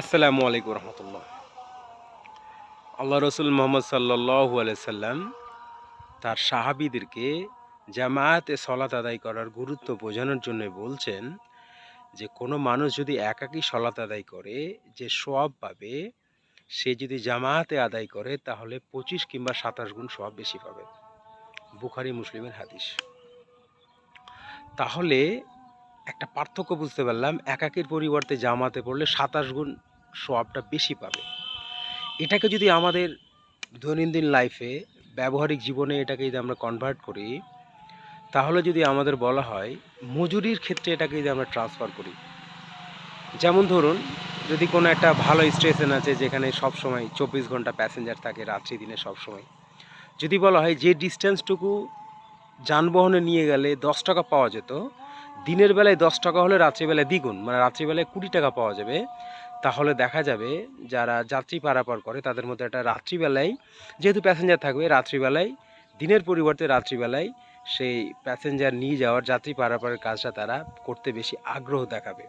আসসালামু আলাইকুম রহমতুল্লাহ। আল্লাহ রসুল মোহাম্মদ সাল্লাহু সাল্লাম তার সাহাবিদেরকে জামায়াতে সলাত আদায় করার গুরুত্ব বোঝানোর জন্য বলছেন যে, কোনো মানুষ যদি একাকী সলাত আদায় করে, যে সব পাবে, সে যদি জামায়াতে আদায় করে, তাহলে পঁচিশ কিংবা সাতাশ গুণ সব বেশি পাবে। বুখারি, মুসলিমের হাদিস। তাহলে একটা পার্থক্য বুঝতে পারলাম, একাকের পরিবর্তে জামাতে পড়লে সাতাশ গুণ সোয়াবটা বেশি পাবে। এটাকে যদি আমাদের দৈনন্দিন লাইফে ব্যবহারিক জীবনে এটাকে যদি আমরা কনভার্ট করি, তাহলে যদি আমাদের বলা হয়, মজুরির ক্ষেত্রে এটাকে যদি আমরা ট্রান্সফার করি। যেমন ধরুন, যদি কোনো একটা ভালো স্টেশন আছে, যেখানে সব সময় চব্বিশ ঘণ্টা প্যাসেঞ্জার থাকে, রাত্রি দিনে সব সময় যদি বলা হয়, যে ডিস্টেন্সটুকু যানবাহনে নিয়ে গেলে দশ টাকা পাওয়া যেত, দিনের বেলায় দশ টাকা হলে রাত্রিবেলায় দ্বিগুণ মানে রাত্রিবেলায় কুড়ি টাকা পাওয়া যাবে। তাহলে দেখা যাবে যারা যাত্রী পারাপার করে, তাদের মধ্যে একটা রাত্রিবেলায় যেহেতু প্যাসেঞ্জার থাকবে রাত্রিবেলায় দিনের পরিবর্তে রাত্রিবেলায় সেই প্যাসেঞ্জার নিয়ে যাওয়ার যাত্রী পারাপারের কাজটা তারা করতে বেশি আগ্রহ দেখাবে।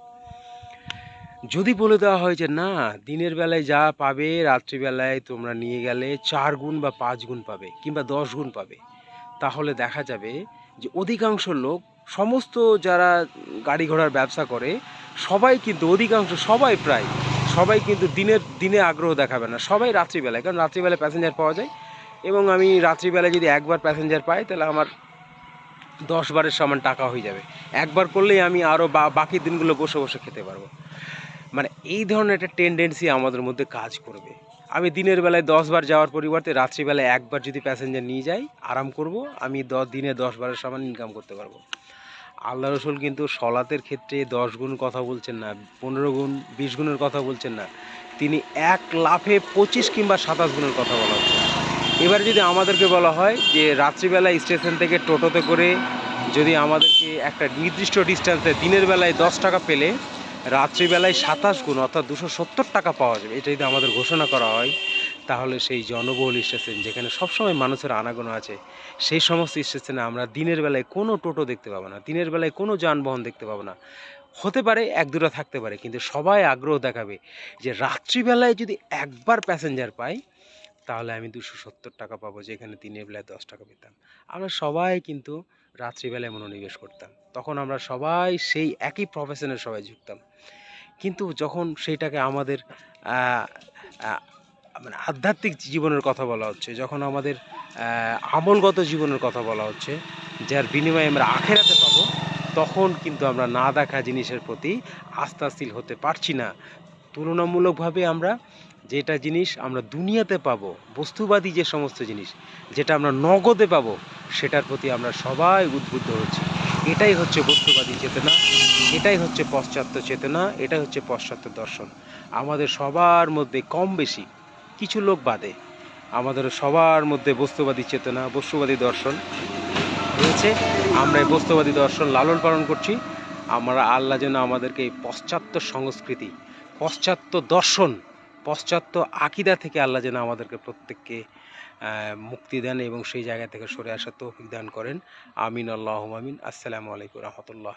যদি বলে দেওয়া হয় যে না, দিনের বেলায় যা পাবে, রাত্রিবেলায় তোমরা নিয়ে গেলে চার গুণ বা পাঁচ গুণ পাবে কিংবা দশ গুণ পাবে, তাহলে দেখা যাবে যে অধিকাংশ লোক সমস্ত যারা গাড়ি ঘোড়ার ব্যবসা করে, সবাই কিন্তু, অধিকাংশ সবাই প্রায়, সবাই কিন্তু দিনের, দিনে আগ্রহ দেখাবে না। সবাই রাত্রিবেলায়, কারণ রাত্রিবেলায় প্যাসেঞ্জার পাওয়া যায়। এবং আমি রাত্রিবেলায় যদি একবার প্যাসেঞ্জার পাই, তাহলে আমার দশ বারের সমান টাকা হয়ে যাবে। একবার করলেই আমি আরও বাকি দিনগুলো বসে বসে খেতে পারব। মানে এই ধরনের একটা টেন্ডেন্সি আমাদের মধ্যে কাজ করবে। আমি দিনের বেলায় দশ বার যাওয়ার পরিবর্তে রাত্রিবেলায় একবার যদি প্যাসেঞ্জার নিয়ে যাই, আরাম করব, আমি দশ দিনে দশ বারের সমান ইনকাম করতে পারব। আল্লাহ রসুল কিন্তু সলাতের ক্ষেত্রে দশ গুণ কথা বলছেন না, পনেরো গুণ, বিশ গুণের কথা বলছেন না। তিনি এক লাফে পঁচিশ কিংবা সাতাশ গুণের কথা বলা হচ্ছে। এবার যদি আমাদেরকে বলা হয় যে রাত্রিবেলা স্টেশন থেকে টোটোতে করে যদি আমাদেরকে একটা নির্দিষ্ট ডিস্টেন্সে দিনের বেলায় দশ টাকা পেলে, রাত্রিবেলায় সাতাশ গুণ অর্থাৎ দুশো সত্তর টাকা পাওয়া যাবে। এটা যদি আমাদের ঘোষণা করা হয় তাহলে সেই জনবহুল স্টেশন যেখানে সবসময় মানুষের আনাগোনা আছে, সেই সমস্ত স্টেশনে আমরা দিনের বেলায় কোনো টোটো দেখতে পাবো না, দিনের বেলায় কোনো যানবাহন দেখতে পাবো না। হতে পারে এক দুটো থাকতে পারে, কিন্তু সবাই আগ্রহ দেখাবে যে রাত্রিবেলায় যদি একবার প্যাসেঞ্জার পাই, তাহলে আমি দুশো সত্তর টাকা পাবো, যেখানে দিনের বেলায় দশ টাকা পেতাম। আমরা সবাই কিন্তু রাত্রিবেলায় মনোনিবেশ করতাম। তখন আমরা সবাই সেই একই প্রফেশনের সবাই যুক্তাম কিন্তু যখন সেইটাকে আমাদের মানে আধ্যাত্মিক জীবনের কথা বলা হচ্ছে, যখন আমাদের আমলগত জীবনের কথা বলা হচ্ছে, যার বিনিময়ে আমরা আখেরাতে পাবো, তখন কিন্তু আমরা না দেখা জিনিসের প্রতি আস্থাশীল হতে পারছি না। তুলনামূলকভাবে আমরা যেটা জিনিস আমরা দুনিয়াতে পাবো, বস্তুবাদী যে সমস্ত জিনিস, যেটা আমরা নগদে পাবো, সেটার প্রতি আমরা সবাই উদ্বুদ্ধ হচ্ছি। এটাই হচ্ছে বস্তুবাদী চেতনা, এটাই হচ্ছে পাশ্চাত্য চেতনা, এটাই হচ্ছে পাশ্চাত্য দর্শন। আমাদের সবার মধ্যে কম বেশি কিছু লোক বাদে। আমাদের সবার মধ্যে বস্তুবাদী চেতনা, বস্তুবাদী দর্শন রয়েছে। আমরা এই বস্তুবাদী দর্শন লালন পালন করছি। আমরা আল্লাহ যেন আমাদেরকে এই পশ্চাত্য সংস্কৃতি, পশ্চাত্য দর্শন, পশ্চাত্য আকিদা থেকে আল্লাহ যেন আমাদেরকে প্রত্যেককে মুক্তি দেন এবং সেই জায়গা থেকে সরে আসার তৌফিক দান করেন। আমিন আল্লাহ আমিন। আসসালামু আলাইকুম রহমতুল্লাহ।